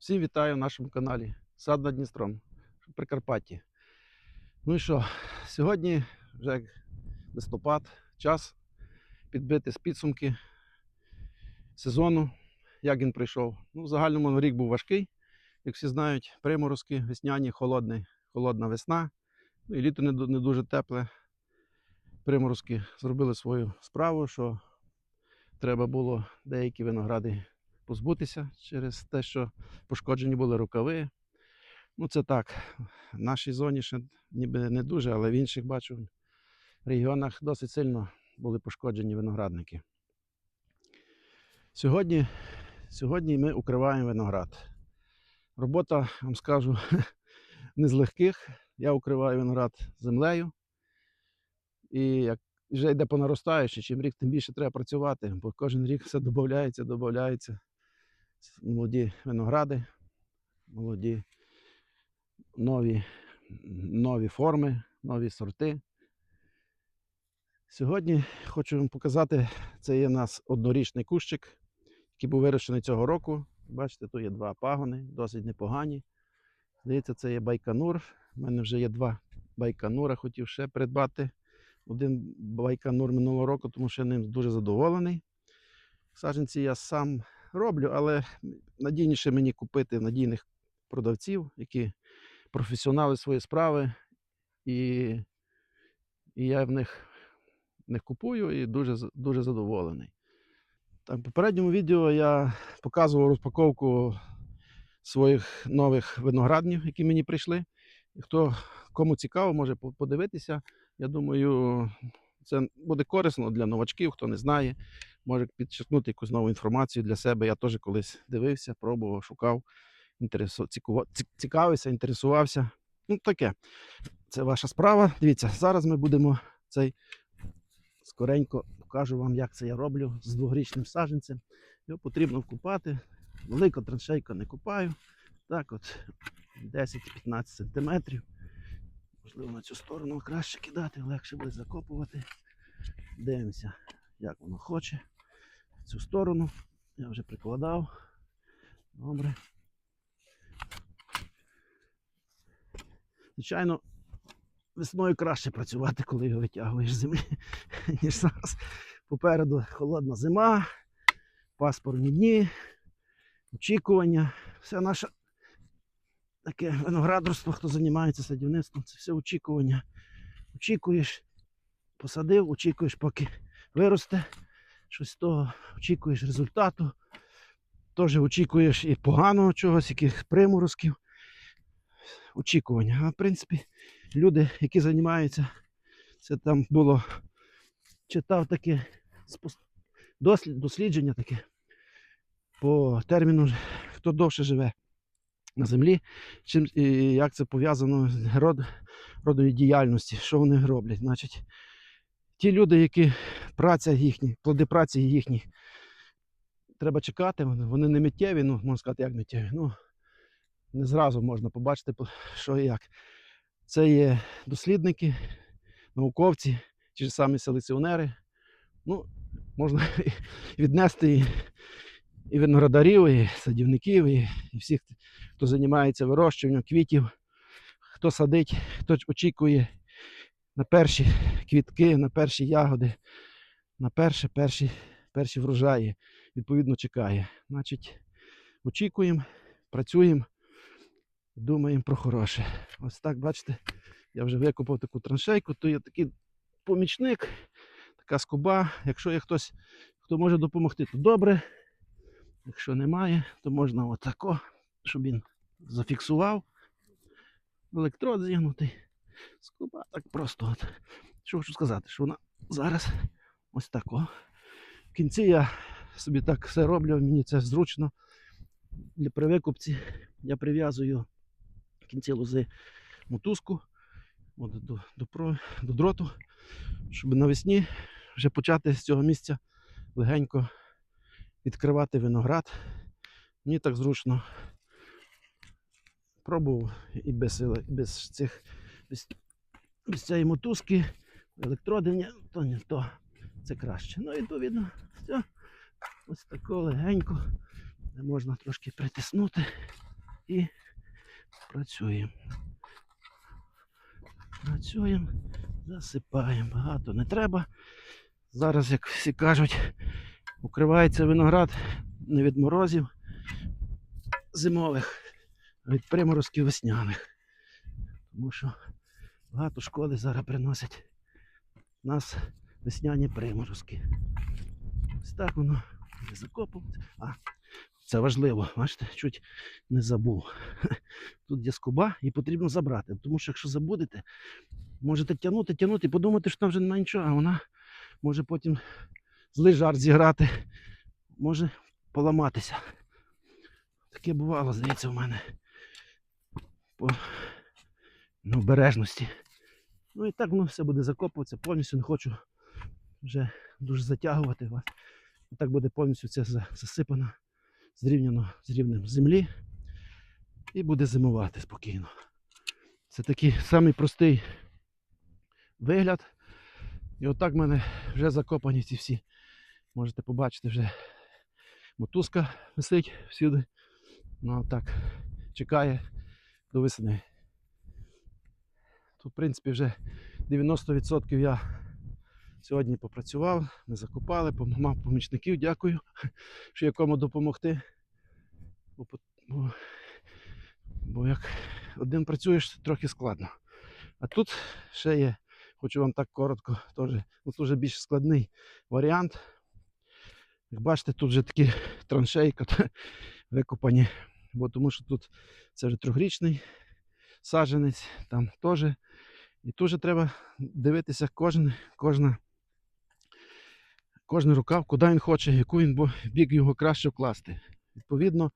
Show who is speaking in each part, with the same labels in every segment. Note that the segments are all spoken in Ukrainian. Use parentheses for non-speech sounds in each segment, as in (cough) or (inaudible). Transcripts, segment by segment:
Speaker 1: Всім вітаю в нашому каналі Сад над Дністром Прикарпатті. Ну і що, сьогодні вже листопад, час підбити з підсумки сезону, як він прийшов. Ну, в загальному рік був важкий, як всі знають, приморозки, весняні, холодний, холодна весна. Ну і літо не дуже тепле. Приморозки зробили свою справу, що треба було деякі виногради позбутися через те, що пошкоджені були рукави. Ну, це так. В нашій зоні ще ніби не дуже, але в інших бачу регіонах досить сильно були пошкоджені виноградники. Сьогодні, сьогодні ми укриваємо виноград. Робота, вам скажу, (laughs) не з легких. Я укриваю виноград землею. І як вже йде по наростаючій, чим рік, тим більше треба працювати, бо кожен рік все додається, додається молоді виногради, молоді нові, нові форми, нові сорти. Сьогодні хочу вам показати, це є у нас однорічний кущик, який був вирощений цього року. Бачите, тут є два пагони, досить непогані. Здається, це є байканур. У мене вже є два байканура, хотів ще придбати. Один байканур минулого року, тому що я ним дуже задоволений. Саджанці я сам роблю, але надійніше мені купити надійних продавців, які професіонали своєї справи, і, і я в них, в купую і дуже, дуже задоволений. Так, в попередньому відео я показував розпаковку своїх нових винограднів, які мені прийшли. Хто кому цікаво, може подивитися. Я думаю, це буде корисно для новачків, хто не знає може підчеркнути якусь нову інформацію для себе. Я теж колись дивився, пробував, шукав, інтересу... цікавився, інтересувався. Ну, таке. Це ваша справа. Дивіться, зараз ми будемо цей скоренько покажу вам, як це я роблю з дворічним саджанцем. Його потрібно вкупати. Велика траншейка не купаю. Так от 10-15 сантиметрів. Можливо, на цю сторону краще кидати, легше буде закопувати. Дивимося, як воно хоче. В цю сторону. Я вже прикладав. Добре. Звичайно, весною краще працювати, коли його витягуєш з землі, (laughs) ніж зараз. Попереду холодна зима, паспорні дні, очікування. Все наше таке виноградарство, хто займається садівництвом, це все очікування. Очікуєш, посадив, очікуєш, поки виросте щось того, очікуєш результату. Теж очікуєш і поганого чогось, яких приморозків. Очікування. А в принципі, люди, які займаються, це там було, читав таке дослідження таке по терміну, хто довше живе на землі, чим, і як це пов'язано з род, родовою діяльності, що вони роблять. Значить, ті люди, які праця їхня, плоди праці їхні, треба чекати, вони не миттєві, ну, можна сказати, як миттєві. Ну, не зразу можна побачити, що і як. Це є дослідники, науковці, ті ж самі селекціонери. Ну, можна (laughs) віднести і, виноградарів, і садівників, і всіх, хто займається вирощуванням квітів, хто садить, хто очікує на перші квітки, на перші ягоди, на перші, перші, перші врожаї, відповідно чекає. Значить, очікуємо, працюємо, думаємо про хороше. Ось так, бачите, я вже викопав таку траншейку, то є такий помічник, така скоба. Якщо є хтось, хто може допомогти, то добре. Якщо немає, то можна отако, щоб він зафіксував. Електрод зігнутий. Скоба так просто. От. Що хочу сказати, що вона зараз ось так. О. В кінці я собі так все роблю, мені це зручно. Для при викупці я прив'язую в кінці лози мотузку от, до, до, про- до дроту, щоб навесні вже почати з цього місця легенько відкривати виноград. Мені так зручно. Пробував і без, без цих без, без цієї мотузки, електроди, то не то. Це краще. Ну, відповідно, все. Ось тако легенько. Можна трошки притиснути. і працюємо. Працюємо, засипаємо. Багато не треба. Зараз, як всі кажуть, укривається виноград не від морозів зимових, а від приморозків весняних. Тому що багато шкоди зараз приносять у нас весняні приморозки. Ось так воно не закопується. А, це важливо, бачите, чуть не забув. (laughs) Тут є скоба і потрібно забрати. Тому що якщо забудете, можете тягнути, тягнути і подумати, що там вже немає нічого, а вона може потім злий жарт зіграти, може поламатися. Таке бувало, здається, в мене по необережності. Ну і так воно все буде закопуватися, повністю не хочу вже дуже затягувати. Так буде повністю це засипано, зрівняно з рівнем землі і буде зимувати спокійно. Це такий самий простий вигляд. І отак в мене вже закопані ці всі. Можете побачити вже мотузка висить всюди. Ну так, чекає до весни. Тут, в принципі, вже 90% я сьогодні попрацював, не закопали, мав помічників, дякую, (laughs) що є кому допомогти. Бо, бо, бо як один працюєш, трохи складно. А тут ще є, хочу вам так коротко, теж, ну, тут більш складний варіант. Як бачите, тут вже такі (laughs) траншеї викопані, бо тому що тут це вже трьохрічний саджанець, там теж. І тут же треба дивитися кожен, кожна, кожен рукав, куди він хоче, яку він бік його краще вкласти. Відповідно,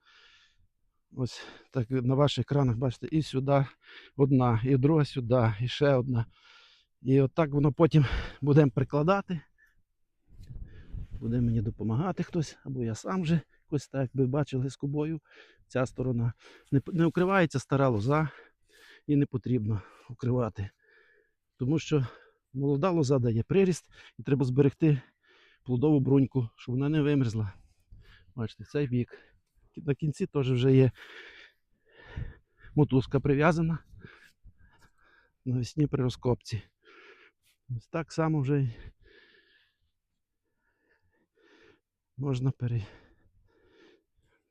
Speaker 1: ось так на ваших екранах бачите, і сюди одна, і друга сюди, і ще одна. І отак воно потім будемо прикладати. Буде мені допомагати хтось, або я сам вже ось так, як ви бачили з кубою. Ця сторона не, не укривається стара лоза і не потрібно укривати. Тому що молода лоза дає приріст і треба зберегти плодову бруньку, щоб вона не вимерзла. Бачите, цей бік. На кінці теж вже є мотузка прив'язана навесні при розкопці. Ось так само вже можна пере...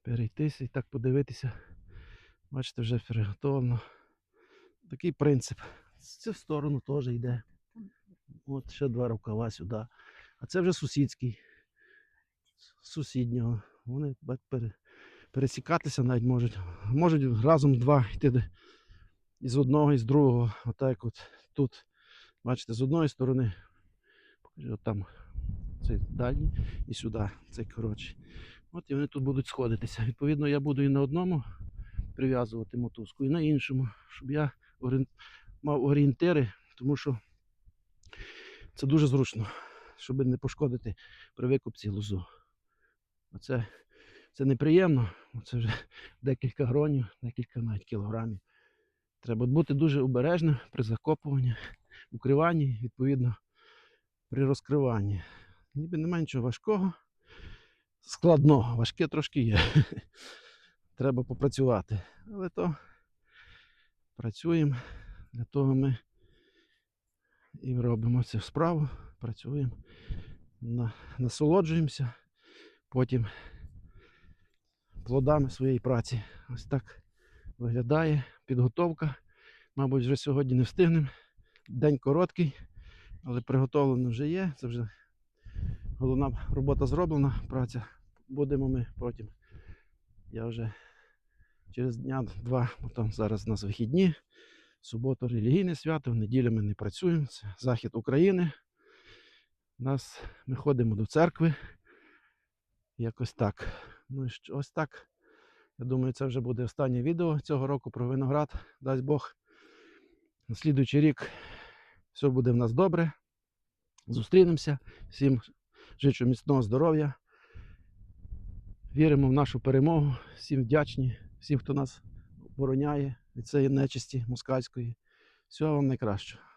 Speaker 1: перейтися і так подивитися. Бачите, вже приготовлено. Такий принцип. З цю сторону теж йде. От ще два рукава сюди. А це вже сусідський. Сусіднього. Вони пересікатися навіть можуть. Можуть разом два йти із одного і з другого. Отак от тут. Бачите, з одної сторони. От там цей дальній і сюди, цей коротший. От і вони тут будуть сходитися. Відповідно, я буду і на одному прив'язувати мотузку, і на іншому, щоб я мав орієнтири, тому що це дуже зручно, щоб не пошкодити при викупці лозу. Оце це неприємно, це вже декілька гронів, декілька навіть кілограмів. Треба бути дуже обережним при закопуванні, укриванні, відповідно, при розкриванні. Ніби немає нічого важкого, складного, важке трошки є. (laughs) Треба попрацювати. Але то працюємо, для того ми і робимо цю справу, працюємо, насолоджуємося потім плодами своєї праці. Ось так виглядає підготовка. Мабуть, вже сьогодні не встигнемо. День короткий, але приготовлено вже є. Це вже головна робота зроблена, праця. Будемо ми потім. Я вже через дня-два, бо там зараз у нас вихідні. Субота релігійне свято, в неділю ми не працюємо. Це захід України. Нас, ми ходимо до церкви. Якось так. Ну і що- ось так. Я думаю, це вже буде останнє відео цього року про виноград. Дасть Бог. На слідуючий рік все буде в нас добре. Зустрінемося. Всім жичу міцного здоров'я. Віримо в нашу перемогу. Всім вдячні, всім, хто нас обороняє від цієї нечисті москальської. Всього вам найкращого.